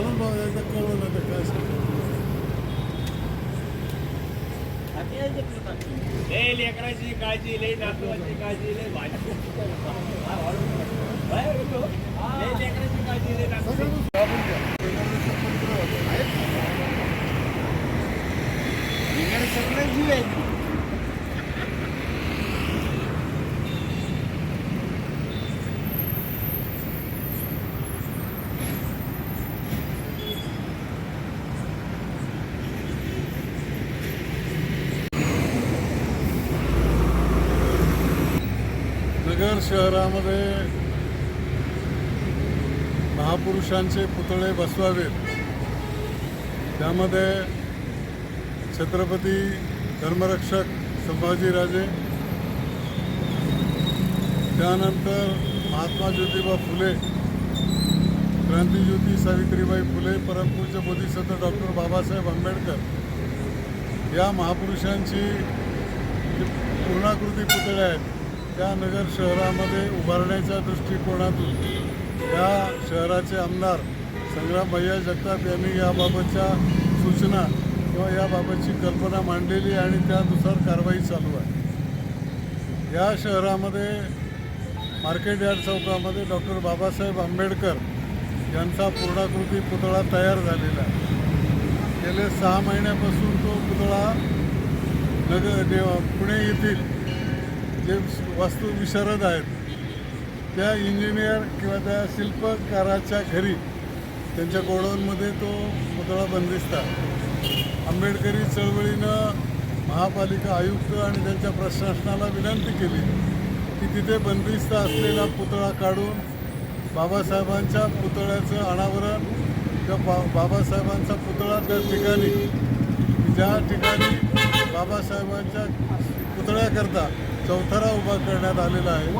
I don't know, there's a corona the best. लई लेकराची काळजी लई नातवाची काळजी लई भाजी लई लेकराची काळजी लई नातवाची सगळे जीव आहेत शहरामध्ये महापुरुषांचे पुतळे बसवावेत. त्यामध्ये छत्रपती धर्मरक्षक संभाजीराजे त्यानंतर महात्मा ज्योतिबा फुले क्रांतीज्योती सावित्रीबाई फुले परमपूज्य बोधिसत्व डॉक्टर बाबासाहेब आंबेडकर या महापुरुषांची जी पूर्णाकृती पुतळे आहेत त्या नगर शहरामध्ये उभारण्याच्या दृष्टिकोनातून या शहराचे आमदार संग्राम भैया जगताप यांनी याबाबतच्या सूचना किंवा याबाबतची कल्पना मांडलेली आणि त्यानुसार कारवाई चालू आहे. या शहरामध्ये मार्केट यार्ड चौकामध्ये डॉक्टर बाबासाहेब आंबेडकर यांचा पूर्णाकृती पुतळा तयार झालेला आहे. गेले सहा महिन्यापासून तो पुतळा नगर पुणे येथील जे वास्तू विशारद आहेत त्या इंजिनियर किंवा त्या शिल्पकाराच्या घरी त्यांच्या गोडाऊनमध्ये तो पुतळा बंदिस्त आहे. आंबेडकरी चळवळीनं महापालिका आयुक्त आणि त्यांच्या प्रशासनाला विनंती केली की तिथे बंदिस्त असलेला पुतळा काढून बाबासाहेबांच्या पुतळ्याचं अनावरण किंवा बा बाबासाहेबांचा पुतळा त्या ठिकाणी ज्या ठिकाणी बाबासाहेबांच्या पुतळ्याकरता चौथरा उभा करण्यात आलेला आहे.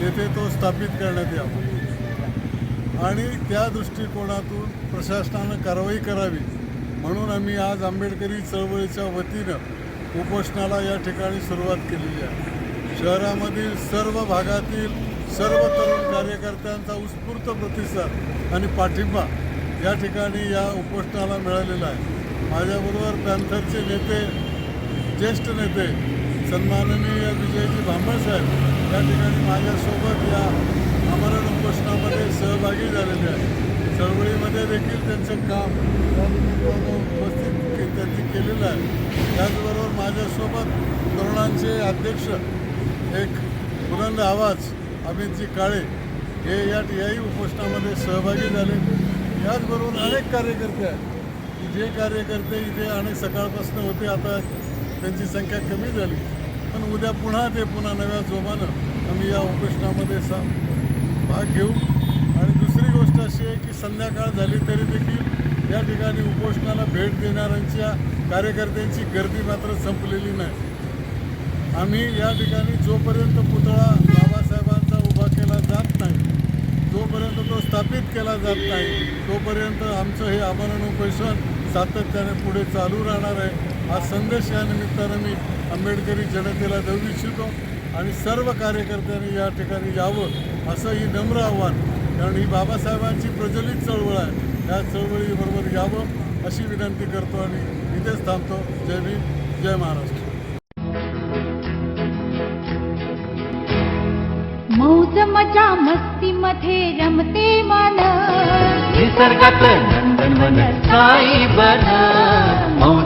तेथे तो स्थापित करण्यात यावा. आणि त्या दृष्टिकोनातून प्रशासनानं कारवाई करावी. म्हणून आम्ही आज आंबेडकरी चळवळीच्या वतीनं उपोषणाला या ठिकाणी सुरुवात केलेली आहे. शहरामधील सर्व भागातील सर्व तरुण कार्यकर्त्यांचा उत्स्फूर्त प्रतिसाद आणि पाठिंबा या ठिकाणी या उपोषणाला मिळालेला आहे. माझ्याबरोबर पॅन्थरचे नेते ज्येष्ठ नेते सन्माननीय विजयजी भांबळसाहेब या ठिकाणी माझ्यासोबत या आमरण उपोषणामध्ये सहभागी झालेले आहेत. चळवळीमध्ये देखील त्यांचं काम उपस्थित त्यांनी केलेलं आहे. त्याचबरोबर माझ्यासोबत तरुणांचे अध्यक्ष एक बुलंद आवाज अमितजी काळे हे या याही उपोषणामध्ये सहभागी झाले. याचबरोबर अनेक कार्यकर्ते आहेत. जे कार्यकर्ते इथे अनेक सकाळपासून होते आता त्यांची संख्या कमी झाली. पण उद्या पुन्हा ते पुन्हा नव्या जोमानं आम्ही या उपोषणामध्ये सा भाग घेऊ. आणि दुसरी गोष्ट अशी आहे की संध्याकाळ झाली तरी देखील या ठिकाणी उपोषणाला भेट देणाऱ्यांच्या कार्यकर्त्यांची गर्दी मात्र संपलेली नाही. आम्ही या ठिकाणी जोपर्यंत पुतळा बाबासाहेबांचा उभा केला जात नाही जोपर्यंत तो स्थापित केला जात नाही तोपर्यंत आमचं हे आमरण उपोषण सातत्याने पुढे चालू राहणार आहे. हा संदेश या निमित्तानं मी आंबेडकरी जनतेला देऊ इच्छितो आणि सर्व कार्यकर्त्यांनी या ठिकाणी यावं असं ही नम्र आव्हान कारण ही बाबासाहेबांची प्रज्वलित चळवळ आहे. या चळवळीबरोबर यावं अशी विनंती करतो आणि इथेच थांबतो. जय भीम जय महाराष्ट्र. मौज मजा मस्ती मध्ये रमते मन निसर्गात नंदनवन साई बन